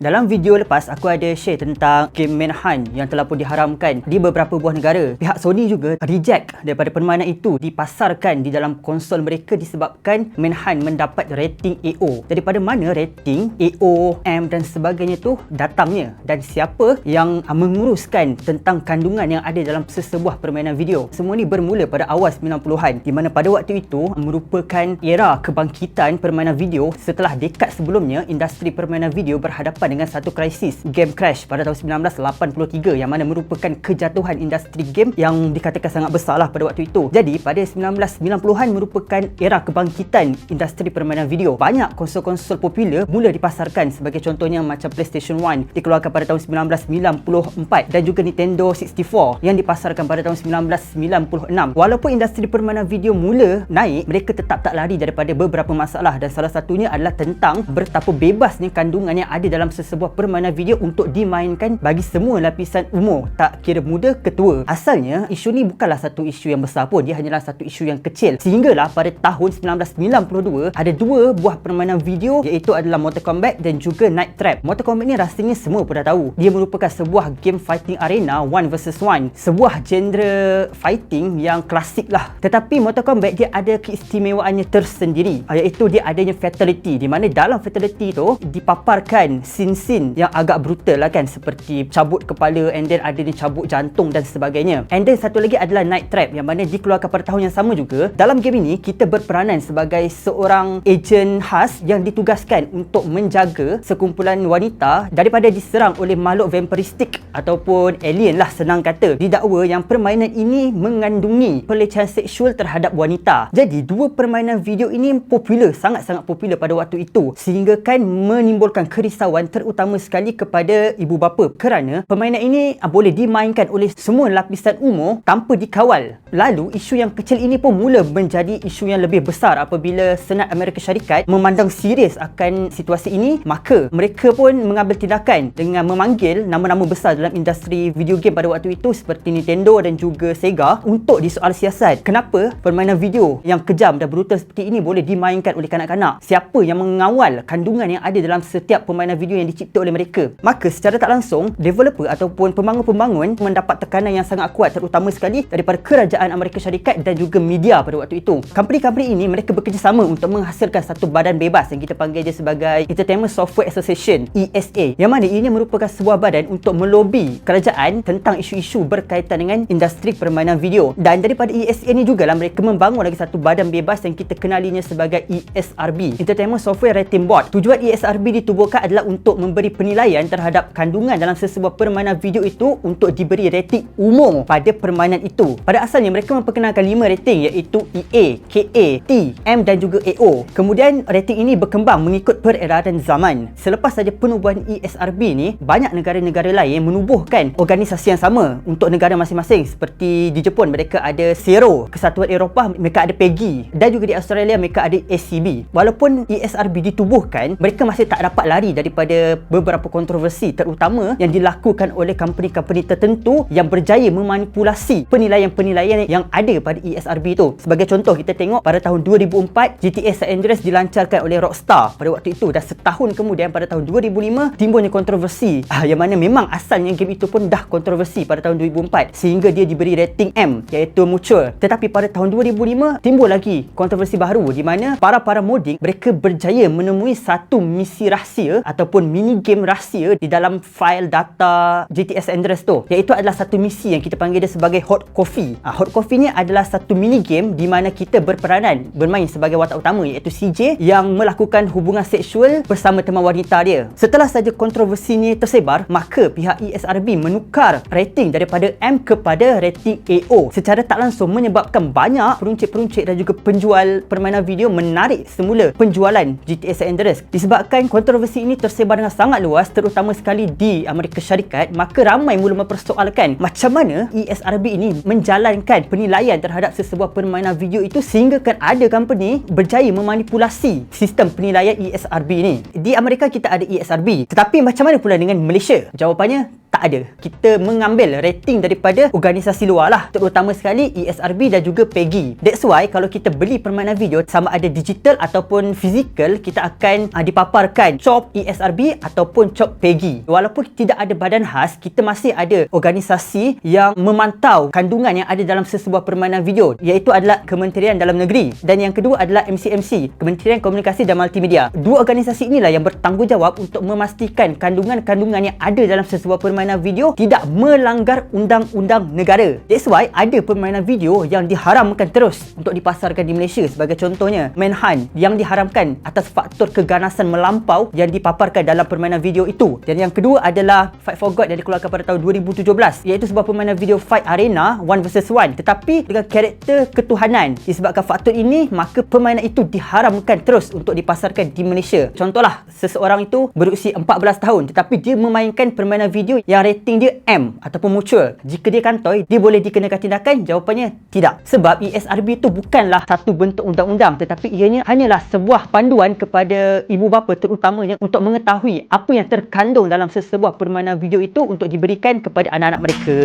Dalam video lepas, aku ada share tentang game Manhunt yang telah pun diharamkan di beberapa buah negara. Pihak Sony juga reject daripada permainan itu dipasarkan di dalam konsol mereka disebabkan Manhunt mendapat rating AO. Daripada mana rating AO, M dan sebagainya tu datangnya dan siapa yang menguruskan tentang kandungan yang ada dalam sesebuah permainan video. Semua ni bermula pada awal 90-an di mana pada waktu itu merupakan era kebangkitan permainan video setelah dekad sebelumnya industri permainan video berhadapan dengan satu krisis game crash pada tahun 1983 yang mana merupakan kejatuhan industri game yang dikatakan sangat besar lah pada waktu itu. Jadi pada 1990-an merupakan era kebangkitan industri permainan video. Banyak konsol-konsol popular mula dipasarkan sebagai contohnya macam PlayStation 1 dikeluarkan pada tahun 1994 dan juga Nintendo 64 yang dipasarkan pada tahun 1996. Walaupun industri permainan video mula naik, mereka tetap tak lari daripada beberapa masalah dan salah satunya adalah tentang betapa bebasnya kandungan yang ada dalam sesebuah permainan video untuk dimainkan bagi semua lapisan umur. Tak kira muda ke tua. Asalnya isu ni bukanlah satu isu yang besar pun. Dia hanyalah satu isu yang kecil. Sehinggalah pada tahun 1992 ada dua buah permainan video iaitu adalah Mortal Kombat dan juga Night Trap. Mortal Kombat ni rasanya semua pun dah tahu. Dia merupakan sebuah game fighting arena one versus one. Sebuah genre fighting yang klasik lah. Tetapi Mortal Kombat dia ada keistimewaannya tersendiri. Iaitu dia adanya fatality di mana dalam fatality tu dipaparkan scene-scene yang agak brutal lah kan seperti cabut kepala and then ada ni cabut jantung dan sebagainya. And then satu lagi adalah Night Trap yang mana dikeluarkan pada tahun yang sama juga dalam game ini kita berperanan sebagai seorang ejen khas yang ditugaskan untuk menjaga sekumpulan wanita daripada diserang oleh makhluk vampiristik ataupun alien lah senang kata. Didakwa yang permainan ini mengandungi pelecehan seksual terhadap wanita. Jadi dua permainan video ini popular sangat-sangat popular pada waktu itu sehingga kan menimbulkan kerisauan terutama sekali kepada ibu bapa kerana permainan ini ah, boleh dimainkan oleh semua lapisan umur tanpa dikawal. Lalu isu yang kecil ini pun mula menjadi isu yang lebih besar apabila Senat Amerika Syarikat memandang serius akan situasi ini maka mereka pun mengambil tindakan dengan memanggil nama-nama besar dalam industri video game pada waktu itu seperti Nintendo dan juga Sega untuk disoal siasat. Kenapa permainan video yang kejam dan brutal seperti ini boleh dimainkan oleh kanak-kanak? Siapa yang mengawal kandungan yang ada dalam setiap permainan video yang dicipta oleh mereka. Maka secara tak langsung, developer ataupun pembangun-pembangun mendapat tekanan yang sangat kuat terutama sekali daripada kerajaan Amerika Syarikat dan juga media pada waktu itu. Company-company ini mereka bekerjasama untuk menghasilkan satu badan bebas yang kita panggil dia sebagai Entertainment Software Association ESA yang mana ini merupakan sebuah badan untuk melobi kerajaan tentang isu-isu berkaitan dengan industri permainan video dan daripada ESA ni jugalah mereka membangun lagi satu badan bebas yang kita kenalinya sebagai ESRB Entertainment Software Rating Board tujuan ESRB ditubuhkan adalah untuk memberi penilaian terhadap kandungan dalam sesebuah permainan video itu untuk diberi rating umum pada permainan itu. Pada asalnya mereka memperkenalkan lima rating iaitu EA, KA, T, M dan juga AO. Kemudian rating ini berkembang mengikut peredaran zaman. Selepas saja penubuhan ESRB ni, banyak negara-negara lain menubuhkan organisasi yang sama untuk negara masing-masing. Seperti di Jepun mereka ada CERO, Kesatuan Eropah mereka ada PEGI dan juga di Australia mereka ada ACB. Walaupun ESRB ditubuhkan, mereka masih tak dapat lari daripada beberapa kontroversi terutama yang dilakukan oleh company-company tertentu yang berjaya memanipulasi penilaian-penilaian yang ada pada ESRB itu. Sebagai contoh kita tengok pada tahun 2004 GTA San Andreas dilancarkan oleh Rockstar pada waktu itu dan setahun kemudian pada tahun 2005 timbulnya kontroversi ah, yang mana memang asalnya game itu pun dah kontroversi pada tahun 2004 sehingga dia diberi rating M iaitu mature. Tetapi pada tahun 2005 timbul lagi kontroversi baru di mana para-para modding mereka berjaya menemui satu misi rahsia ataupun mini game rahsia di dalam file data GTS Andreas tu. Iaitu adalah satu misi yang kita panggil dia sebagai hot coffee. Ha, hot coffee ni adalah satu mini game di mana kita berperanan bermain sebagai watak utama iaitu CJ yang melakukan hubungan seksual bersama teman wanita dia. Setelah saja kontroversi ni tersebar maka pihak ESRB menukar rating daripada M kepada rating AO secara tak langsung menyebabkan banyak peruncit-peruncit dan juga penjual permainan video menarik semula penjualan GTA San Andreas disebabkan kontroversi ini tersebar dengan sangat luas terutama sekali di Amerika Syarikat maka ramai mula mempersoalkan macam mana ESRB ini menjalankan penilaian terhadap sesebuah permainan video itu sehingga kan ada company berjaya memanipulasi sistem penilaian ESRB ini. Di Amerika kita ada ESRB tetapi macam mana pula dengan Malaysia? Jawapannya tak ada. Kita mengambil rating daripada organisasi luar lah. Terutama sekali ESRB dan juga PEGI. That's why kalau kita beli permainan video sama ada digital ataupun fizikal, kita akan uh, dipaparkan COP ESRB ataupun COP PEGI. Walaupun tidak ada badan khas, kita masih ada organisasi yang memantau kandungan yang ada dalam sesebuah permainan video iaitu adalah Kementerian Dalam Negeri dan yang kedua adalah MCMC, Kementerian Komunikasi dan Multimedia. Dua organisasi inilah yang bertanggungjawab untuk memastikan kandungan-kandungan yang ada dalam sesebuah permainan video tidak melanggar undang-undang negara. That's why ada permainan video yang diharamkan terus untuk dipasarkan di Malaysia sebagai contohnya Manhunt yang diharamkan atas faktor keganasan melampau yang dipaparkan dalam permainan video itu. Dan yang kedua adalah Fight for God yang dikeluarkan pada tahun 2017 iaitu sebuah permainan video fight arena one versus one tetapi dengan karakter ketuhanan. Disebabkan faktor ini maka permainan itu diharamkan terus untuk dipasarkan di Malaysia. Contohlah seseorang itu berusia 14 tahun tetapi dia memainkan permainan video yang rating dia M ataupun mutual. Jika dia kantoi, dia boleh dikenakan tindakan? Jawapannya tidak. Sebab ESRB itu bukanlah satu bentuk undang-undang tetapi ianya hanyalah sebuah panduan kepada ibu bapa terutamanya untuk mengetahui apa yang terkandung dalam sesebuah permainan video itu untuk diberikan kepada anak-anak mereka.